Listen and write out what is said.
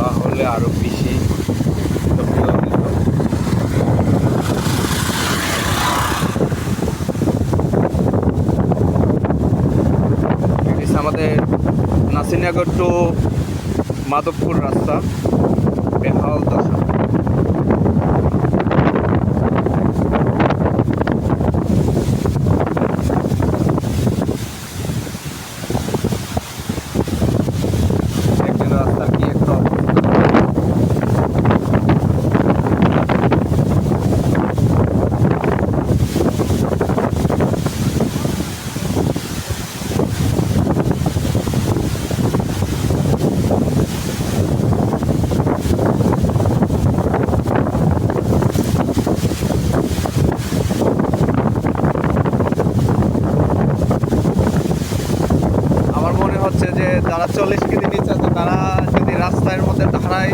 তাহলে আরও বেশি আমাদের নাসিনাগর টু মাধবপুর রাস্তা বেহাল দশা। হচ্ছে যে যারা চল্লিশ কেজি নিচে আছে তারা যদি রাস্তার মধ্যে দাঁড়ায়